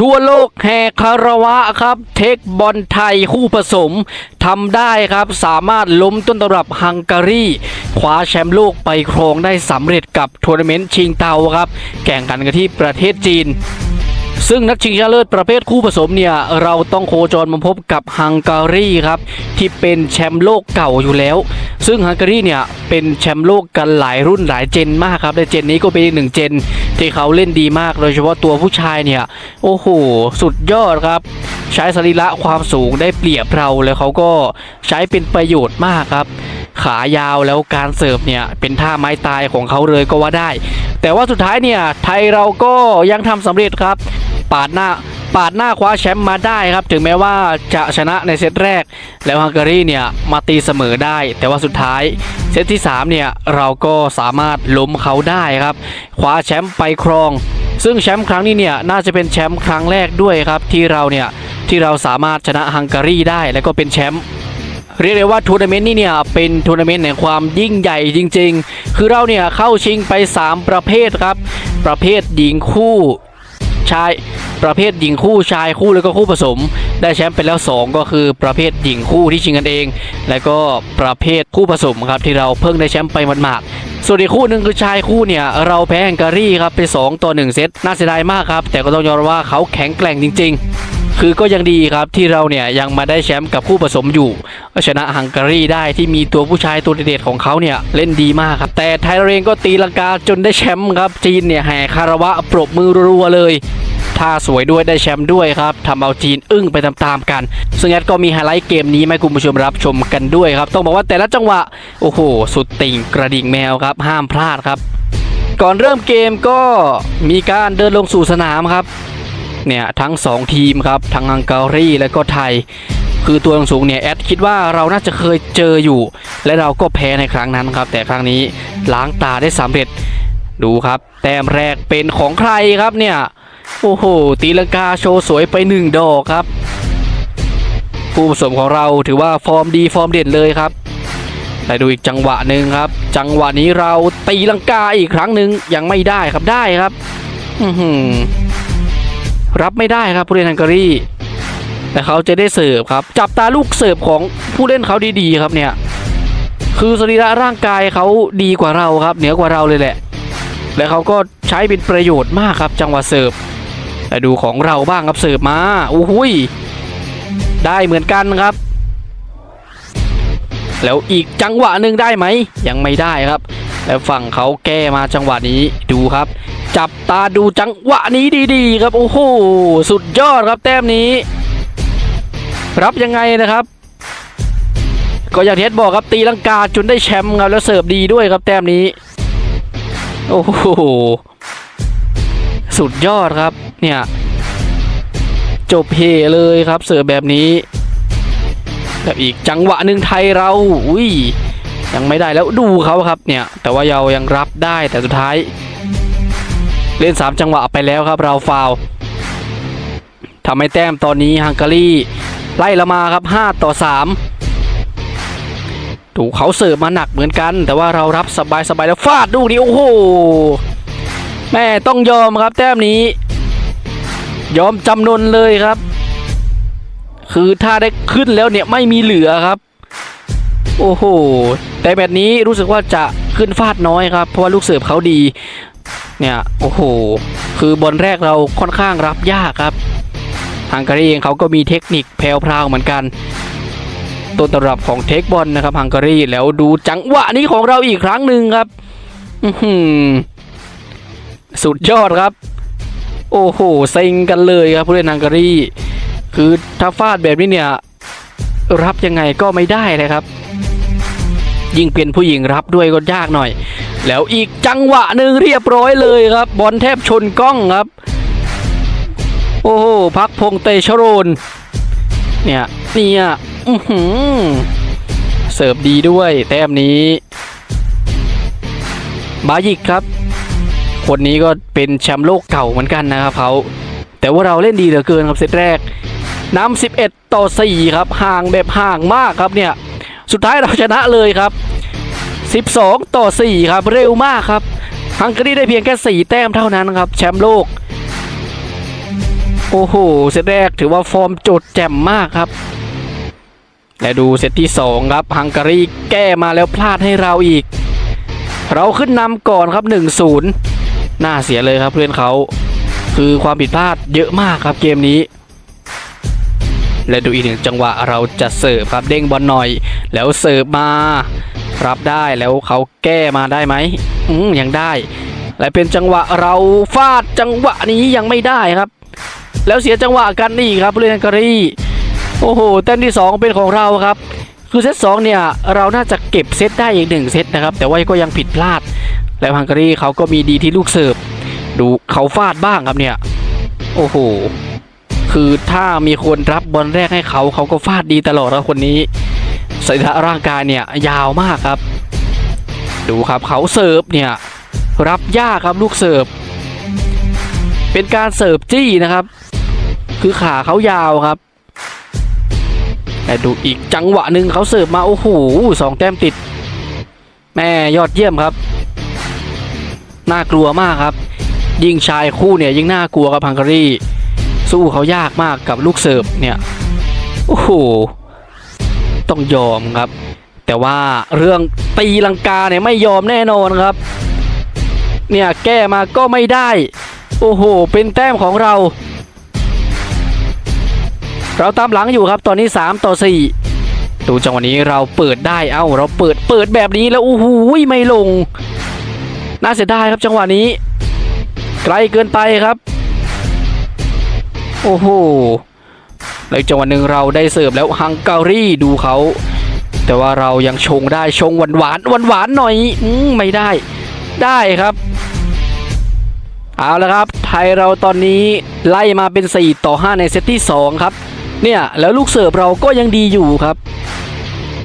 ทั่วโลกแห่คารวะครับ เทคบอลไทยคู่ผสมทำได้ครับสามารถล้มต้นตำรับฮังการีคว้าแชมป์โลกไปครองได้สำเร็จกับทัวร์นาเมนต์ชิงเตาครับแข่งขันกันที่ประเทศจีนซึ่งนัดชิงชนะเลิศประเภทคู่ผสมเนี่ย เราต้องโคจรมาพบกับฮังการีครับ ที่เป็นแชมป์โลกเก่าอยู่แล้ว ซึ่งฮังการีเนี่ย เป็นแชมป์โลกกันหลายรุ่นหลายเจนมากครับและเจนนี้ก็เป็นอีกหนึ่งเจน ที่เขาเล่นดีมากโดยเฉพาะตัวผู้ชายเนี่ย โอ้โห สุดยอดครับ ใช้สรีระความสูงได้เปรียบเราแล้วเขาก็ใช้เป็นประโยชน์มากครับ ขายาวแล้วการเสิร์ฟเนี่ย เป็นท่าไม้ตายของเขาเลยก็ว่าได้ แต่ว่าสุดท้ายเนี่ยไทยเราก็ยังทำสำเร็จครับ ปาดหน้า ปาดหน้าคว้าแชมป์มาได้ครับ ถึงแม้ว่าจะชนะในเซตแรก แล้วฮังการีเนี่ยมาตีเสมอได้ แต่ว่าสุดท้ายเซตที่ 3 เนี่ย เราก็สามารถล้มเขาได้ครับ คว้าแชมป์ไปครอง ซึ่งแชมป์ครั้งนี้เนี่ยน่าจะเป็นแชมป์ครั้งแรกด้วยครับ ที่เราเนี่ยที่เราสามารถชนะฮังการีได้แล้วก็เป็นแชมป์เรียกได้ว่าทัวร์นาเมนต์นี้เนี่ยเป็นทัวร์นาเมนต์แห่งความยิ่งใหญ่จริง ๆ คือเราเนี่ยเข้าชิงไป 3 ประเภทครับ ประเภทหญิงคู่ ชายประเภทหญิงคู่ชายคู่แล้วก็คู่ผสม ได้แชมป์ไปแล้ว 2 ก็คือประเภทหญิงคู่ที่ชิงกันเอง และก็ประเภทคู่ผสมครับที่เราเพิ่งได้แชมป์ไปหมาดๆส่วนอีกคู่หนึ่งคือชายคู่เนี่ย เราแพ้ฮังการีครับไป 2 ต่อ 1 เซตน่าเสียดายมากครับ แต่ก็ต้องยอมรับว่าเขาแข็งแกร่งจริง ๆ คือก็ยังดีครับที่เราเนี่ยยังมาได้แชมป์กับคู่ผสมอยู่ชนะฮังการีได้ที่มีตัวผู้ชายตัวเด็ดของเขาเนี่ยเล่นดีมากครับ แต่ไทยเราเองก็ตีลังกาจนได้แชมป์ครับ จีนเนี่ยแห่คารวะปรบมือรัวๆเลยท่าสวยด้วยได้แชมป์ด้วยครับทำเอาจีนอึ้งไปตามๆกัน ซึ่งแอดก็มีไฮไลท์เกมนี้ให้คุณผู้ชมรับชมกันด้วยครับ ต้องบอกว่าแต่ละจังหวะ โอ้โห สุดติ่งกระดิ่งแมวครับ ห้ามพลาดครับ ก่อนเริ่มเกมก็มีการเดินลงสู่สนามครับ เนี่ยทั้ง 2 ทีมครับทั้งฮังการีและก็ไทย คือตัวสูงเนี่ยแอดคิดว่าเราน่าจะเคยเจออยู่ และเราก็แพ้ในครั้งนั้นครับ แต่ครั้งนี้ล้างตาได้สำเร็จดูครับ แต้มแรกเป็นของใครครับเนี่ยโอ้โหตีลังกาโชว์สวยไปหนึ่งดอกครับ ผู้ผสมของเราถือว่าฟอร์มดีฟอร์มเด่นเลยครับไปดูอีกจังหวะหนึ่งครับ จังหวะนี้เราตีลังกาอีกครั้งหนึ่งยังไม่ได้ครับได้ครับ อือหือ รับไม่ได้ครับผู้เล่นฮังการีแต่เขาจะได้เสิร์ฟครับ จับตาลูกเสิร์ฟของผู้เล่นเขาดีๆครับเนี่ย คือสรีระร่างกายเขาดีกว่าเราครับ เหนือกว่าเราเลยแหละ และเขาก็ใช้เป็นประโยชน์มากครับ จังหวะเสิร์ฟแต่ดูของเราบ้างครับเสิร์ฟมาอู้หุยได้เหมือนกันครับ แล้วอีกจังหวะหนึ่งได้ไหมยังไม่ได้ครับ แล้วฝั่งเขาแก้มาจังหวะนี้ดูครับ จับตาดูจังหวะนี้ดีๆ ครับ โอ้โห สุดยอดครับแต้มนี้ รับยังไงนะครับ ก็อย่างเทสบอกครับตีลังกาจนได้แชมป์ครับแล้วเสิร์ฟดีด้วยครับแต้มนี้ โอ้โห สุดยอดครับ เนี่ย จบเฮเลยครับเสิร์ฟแบบนี้แบบอีกจังหวะหนึ่งไทยเราอุ้ยยังไม่ได้แล้วดูเขาครับเนี่ย แต่ว่าเรายังรับได้แต่สุดท้าย เล่น 3 จังหวะไปแล้วครับเราฟาวทำให้แต้มตอนนี้ฮังการีไล่ละมาครับ 5 ต่อ 3 ถูกเขาเสิร์ฟมาหนักเหมือนกัน แต่ว่าเรารับสบายสบายๆแล้วฟาดลูกนี้โอ้โหแม่ต้องยอมครับแต้มนี้ ยอมจำนนเลยครับ คือถ้าได้ขึ้นแล้วเนี่ยไม่มีเหลือครับ โอ้โหแต่แบบนี้รู้สึกว่าจะขึ้นฟาดน้อยครับ เพราะว่าลูกเสิร์ฟเขาดี เนี่ยโอ้โห คือบอลแรกเราค่อนข้างรับยากครับฮังการีเองเขาก็มีเทคนิคแพรวๆเหมือนกันต้นตำรับของเทคบอลนะครับฮังการีแล้วดูจังหวะนี้ของเราอีกครั้งหนึ่งครับสุดยอดครับ โอ้โหเซ็งกันเลยครับผู้เล่นฮังการีคือถ้าฟาดแบบนี้เนี่ย รับยังไงก็ไม่ได้เลยครับ ยิ่งเป็นผู้หญิงรับด้วยก็ยากหน่อย แล้วอีกจังหวะหนึ่งเรียบร้อยเลยครับ บอลแทบชนกล้องครับ โอ้โหพักพงเตชโรนเนี่ยเนี่ยอือหือเสิร์ฟดีด้วยแต้มนี้ บายิกครับ คนนี้ก็เป็นแชมป์โลกเก่าเหมือนกันนะครับเขาแต่ว่าเราเล่นดีเหลือเกินครับเซตแรกนำ11 ต่อ 4 ครับห่างแบบห่างมากครับเนี่ย สุดท้ายเราชนะเลยครับ 12 ต่อ 4 ครับ เร็วมากครับ ฮังการีได้เพียงแค่ 4 แต้มเท่านั้นครับ แชมป์โลก โอ้โห เซตแรกถือว่าฟอร์มโจดแจ่มมากครับ และดูเซตที่สองครับ ฮังการีแก้มาแล้วพลาดให้เราอีก เราขึ้นนำก่อนครับ 1-0 น่าเสียเลยครับเพื่อนเขา คือความผิดพลาดเยอะมากครับเกมนี้และดูอีกหนึ่งจังหวะเราจะเสิร์ฟครับเด้งบอลหน่อย แล้วเสิร์ฟมา รับได้แล้วเขาแก้มาได้ไหมอืมยังได้ และเป็นจังหวะเราฟาดจังหวะนี้ยังไม่ได้ครับ แล้วเสียจังหวะกันนี่ครับผู้เล่นฮังการีโอ้โหแต้มที่ 2 เป็นของเราครับ คือเซตสองเนี่ยเราน่าจะเก็บเซตได้อีกหนึ่งเซตนะครับ แต่ว่าก็ยังผิดพลาด แล้วฮังการีเขาก็มีดีที่ลูกเสิร์ฟดูเขาฟาดบ้างครับเนี่ย โอ้โหคือถ้ามีคนรับบอลแรกให้เขาเขาก็ฟาดดีตลอดครับคนนี้ สรีระร่างกายเนี่ยยาวมากครับ ดูครับเขาเสิร์ฟเนี่ยรับยากครับลูกเสิร์ฟเป็นการเสิร์ฟจี้นะครับ คือขาเขายาวครับ แต่ดูอีกจังหวะหนึ่งเขาเสิร์ฟมาโอ้โหสองแต้มติด แม่ยอดเยี่ยมครับ น่ากลัวมากครับ ยิ่งชายคู่เนี่ยยิ่งน่ากลัวกับฮังการีสู้เขายากมากกับลูกเสิร์ฟเนี่ย โอ้โห ต้องยอมครับ แต่ว่าเรื่องตีลังกาเนี่ยไม่ยอมแน่นอนครับ เนี่ยแก้มาก็ไม่ได้ โอ้โห เป็นแต้มของเรา เราตามหลังอยู่ครับตอนนี้ 3 ต่อ 4 ดูจังหวะนี้เราเปิดได้เอ้า เราเปิดเปิดแบบนี้แล้วโอ้โหไม่ลง น่าเสียดายครับจังหวะนี้ ไกลเกินไปครับ โอ้โห แล้วจังหวะหนึ่งเราได้เสิร์ฟแล้วฮังการีดูเขาแต่ว่าเรายังชงได้ชงหวานหวานหวานหวานหน่อยอืไม่ได้ ได้ครับ เอาละครับ ไทยเราตอนนี้ไล่มาเป็น 4 ต่อ 5 ในเซตที่ 2 ครับ เนี่ย แล้วลูกเสิร์ฟเราก็ยังดีอยู่ครับ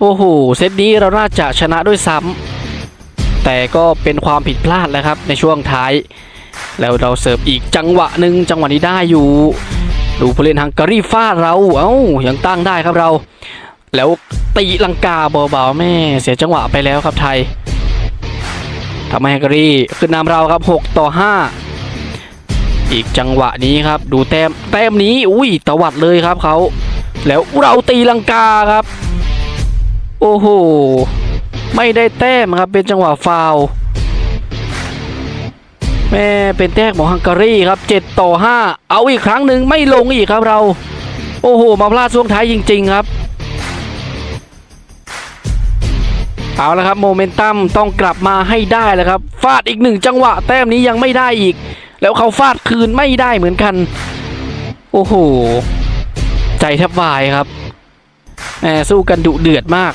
โอ้โห เซตนี้เราน่าจะชนะด้วยซ้ำแต่ก็เป็นความผิดพลาดแล้วครับในช่วงท้าย แล้วเราเสิร์ฟอีกจังหวะหนึ่งจังหวะนี้ได้อยู่ ดูผู้เล่นฮังการีฟาดเราเอ้ายังตั้งได้ครับเรา แล้วตีลังกาเบาๆแม่เสียจังหวะไปแล้วครับไทยทำให้ฮังการีขึ้นนำเราครับ 6 ต่อ 5 อีกจังหวะนี้ครับ ดูแต้มแต้มนี้อุ้ยตวัดเลยครับเขาแล้วเราตีลังกาครับ โอ้โหไม่ได้แต้มครับเป็นจังหวะฟาวล์ แม่เป็นแต้มของฮังการีครับ 7 ต่อ 5 เอาอีกครั้งหนึ่งไม่ลงอีกครับเรา โอ้โห มาพลาดช่วงท้ายจริง ๆ ครับ เอาละครับโมเมนตัมต้องกลับมาให้ได้แล้วครับ ฟาดอีกหนึ่งจังหวะ แต้มนี้ยังไม่ได้อีก แล้วเขาฟาดคืนไม่ได้เหมือนกัน โอ้โห ใจแทบวายครับแหมสู้กันดุเดือดมาก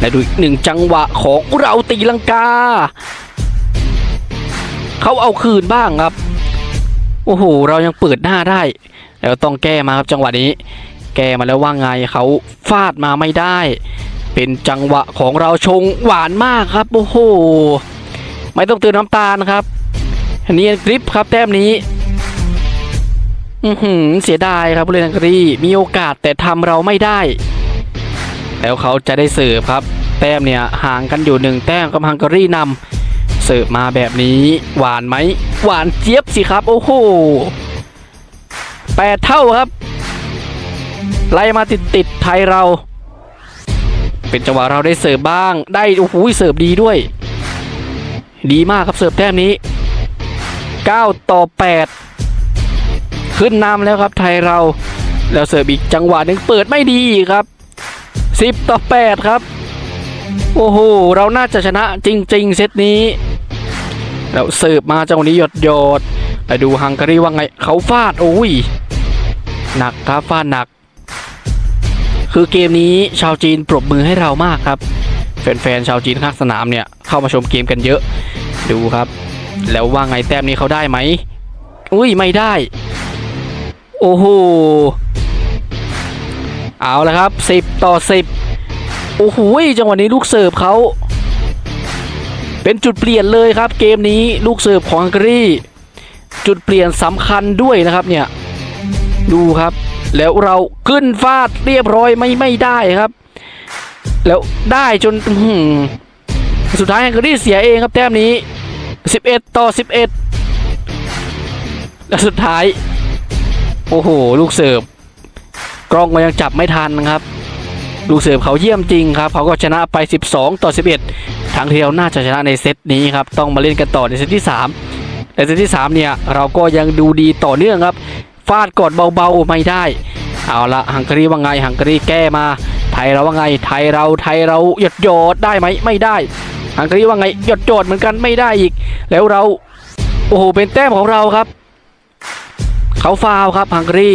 และดูอีกหนึ่งจังหวะของเราตีลังกา เขาเอาคืนบ้างครับ โอ้โห เรายังเปิดหน้าได้ แล้วต้องแก้มาครับจังหวะนี้ แก้มาแล้วว่าไงเขาฟาดมาไม่ได้ เป็นจังหวะของเราชงหวานมากครับ โอ้โห ไม่ต้องเติมน้ำตาลครับเนียนกริปครับแต้มนี้อืเสียดายครับผู้เล่นอังกฤษมีโอกาสแต่ทำเราไม่ได้ แล้วเขาจะได้เสิร์ฟครับ แต้มเนี่ยห่างกันอยู่หนึ่งแต้มกับฮังการีนำ เสิร์ฟมาแบบนี้หวานไหม หวานเจี๊ยบสิครับ โอ้โหแปดเท่าครับ ไล่มาติดติดไทยเรา เป็นจังหวะเราได้เสิร์ฟบ้าง ได้โอ้โหเสิร์ฟดีด้วย ดีมากครับเสิร์ฟแต้มนี้ 9 ต่อ 8 ขึ้นนำแล้วครับไทยเรา แล้วเสิร์ฟอีกจังหวะหนึ่งเปิดไม่ดีครับ 10 ต่อ 8 ครับ โอ้โห เราน่าจะชนะจริง ๆ เซตนี้ แล้วเสิร์ฟมาจังหวะนี้หยดหยดไปดูฮังการีว่าไงเขาฟาดโอ้ยหนักครับฟาดหนัก คือเกมนี้ชาวจีนปรบมือให้เรามากครับ แฟนๆชาวจีนข้างสนามเนี่ยเข้ามาชมเกมกันเยอะ ดูครับ แล้วว่าไงแต้มนี้เขาได้ไหมอุ้ยไม่ได้ โอ้โหเอาละครับ 10 ต่อ 10 โอ้โหจังหวะนี้ลูกเสิร์ฟเขา เป็นจุดเปลี่ยนเลยครับเกมนี้ลูกเสิร์ฟของฮังการีจุดเปลี่ยนสำคัญด้วยนะครับเนี่ยดูครับ แล้วเราขึ้นฟาดเรียบร้อยไม่ไม่ได้ครับ แล้วได้จนสุดท้ายฮังการีเสียเองครับแต้มนี้ 11 ต่อ 11 และสุดท้าย โอ้โห ลูกเสิร์ฟกล้องก็ยังจับไม่ทันครับ ลูกเสิร์ฟเขาเยี่ยมจริงครับเขาก็ชนะไป 12 ต่อ 11 ทางเที่เราน่าจะชนะในเซตนี้ครับต้องมาเล่นกันต่อในเซตที่ 3 ในเซตที่ 3 เนี่ยเราก็ยังดูดีต่อเนื่องครับฟาดกดเบาๆไม่ได้ เอาละฮังการีว่าไงฮังการีแก้มา ไทยเราว่าไงไทยเราไทยเราหยดโยดได้ไหมไม่ได้ฮังการีว่าไงหยดโยดเหมือนกันไม่ได้อีก แล้วเราโอ้โหเป็นแต้มของเราครับเขาฟาวครับฮังการี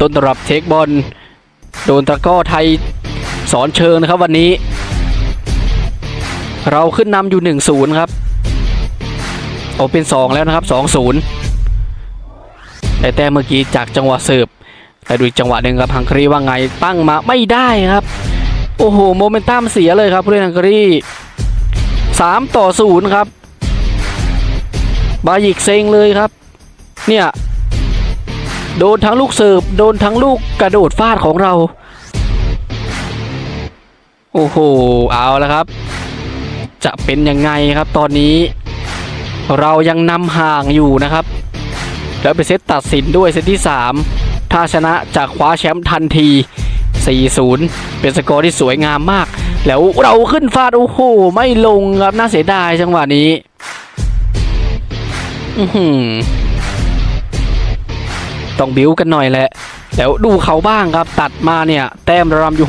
ต้นตรับเทคบอล โดนตะก้อไทยสอนเชิงนะครับวันนี้ เราขึ้นนำอยู่ 1-0 ครับโอเป็น 2 แล้วนะครับ 2-0 แต่แต้มเมื่อกี้จากจังหวะเสิร์ฟแต่ดูจังหวะหนึ่งครับฮังการีว่าไงตั้งมาไม่ได้ครับ โอ้โหโมเมนตัมเสียเลยครับผู้เล่นฮังการี3 ต่อ 0 ครับ บายิกเซ็งเลยครับ เนี่ย โดนทั้งลูกเสิร์ฟโดนทั้งลูกกระโดดฟาดของเรา โอ้โห เอาแล้วครับ จะเป็นยังไงครับตอนนี้ เรายังนำห่างอยู่นะครับ แล้วไปเซตตัดสินด้วยเซตที่ 3 ถ้าชนะจะคว้าแชมป์ทันที 4-0 เป็นสกอร์ที่สวยงามมาก แล้วเราขึ้นฟาด โอ้โห ไม่ลงครับ น่าเสียดายจังหวะนี้ อือหือ ต้องบิ้วกันหน่อยแหละแล้วดูเขาบ้างครับตัดมาเนี่ย แต้มรารำอยู่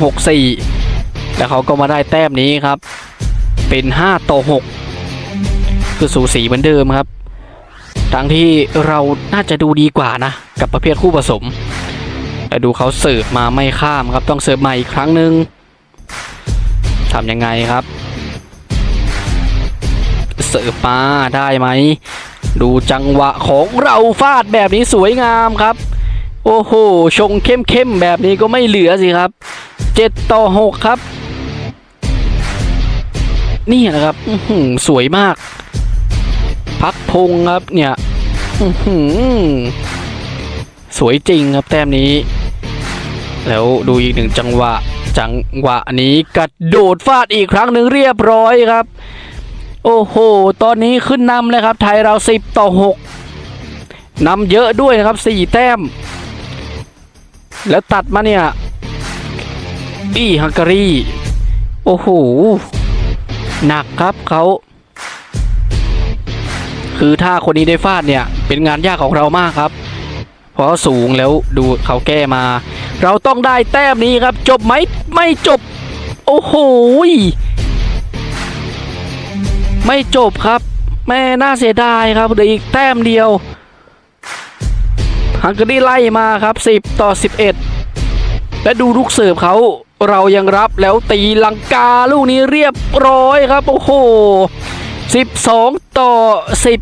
6-4 แล้วเขาก็มาได้แต้มนี้ครับ เป็น 5 ต่อ 6 คือสูสีเหมือนเดิมครับ ทั้งที่เราน่าจะดูดีกว่านะ กับประเภทคู่ผสม แต่ดูเขาเสิร์ฟมาไม่ข้ามครับ ต้องเสิร์ฟใหม่อีกครั้งหนึ่งทำยังไงครับ เสิร์ฟมาได้ไหม ดูจังหวะของเราฟาดแบบนี้สวยงามครับ โอ้โห ชงเข้มๆแบบนี้ก็ไม่เหลือสิครับ 7 ต่อ 6 ครับ นี่นะครับอื้อหือสวยมาก พักพงครับเนี่ยอื้อหือสวยจริงครับแต้มนี้ แล้วดูอีกหนึ่งจังหวะ จังหวะนี้กระโดดฟาดอีกครั้งหนึ่งเรียบร้อยครับ โอ้โห ตอนนี้ขึ้นนำเลยครับ ไทยเรา 10 ต่อ 6นำเยอะด้วยนะครับ 4 แต้ม แล้วตัดมาเนี่ยบี้ฮังการี โอ้โห หนักครับเขา คือถ้าคนนี้ได้ฟาดเนี่ย เป็นงานยากของเรามากครับ เพราะสูงแล้วดูเขาแก้มา เราต้องได้แต้มนี้ครับ จบไหม ไม่จบ โอ้โห ไม่จบครับ แม่น่าเสียดายครับเหลืออีกแต้มเดียวฮังการีไล่มาครับ 10 ต่อ 11 และดูลูกเสิร์ฟเขาเรายังรับแล้วตีลังกาลูกนี้เรียบร้อยครับ โอ้โห 12 ต่อ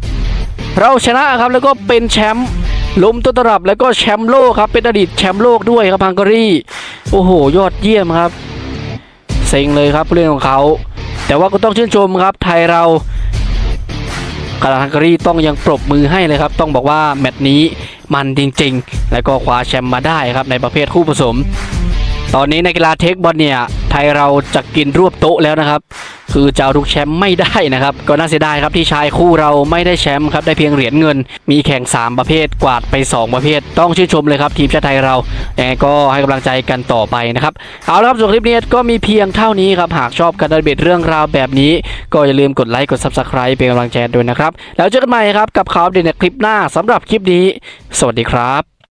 10 เราชนะครับแล้วก็เป็นแชมป์ล้มต้นตรับแล้วก็แชมป์โลกครับ เป็นอดีตแชมป์โลกด้วยครับฮังการีโอ้โห ยอดเยี่ยมครับ เซ็งเลยครับผู้เล่นของเขา แต่ว่าก็ต้องชื่นชมครับไทยเรากาลาฮังการีต้องยังปรบมือให้เลยครับ ต้องบอกว่าแมตช์นี้มันจริงๆ และก็คว้าแชมป์มาได้ครับในประเภทคู่ผสม ตอนนี้ในกีฬาเทคบอลเนี่ยไทยเราจะกินรวบโต๊ะแล้วนะครับ คือจะเอาทุกแชมป์ไม่ได้นะครับ ก็น่าเสียดายครับที่ชายคู่เราไม่ได้แชมป์ครับได้เพียงเหรียญเงิน มีแข่ง 3 ประเภทกวาดไป 2 ประเภท ต้องชื่นชมเลยครับทีมชาติไทยเรายังก็ให้กำลังใจกันต่อไปนะครับเอาละครับส่วนคลิปนี้ก็มีเพียงเท่านี้ครับหากชอบการดเบตเรื่องราวแบบนี้ ก็อย่าลืมกดไลค์กด subscribe เป็นกำลังใจด้วยนะครับแล้วเจอกันใหม่ครับกับข่าวเด่นในคลิปหน้าสำหรับคลิปนี้ สวัสดีครับ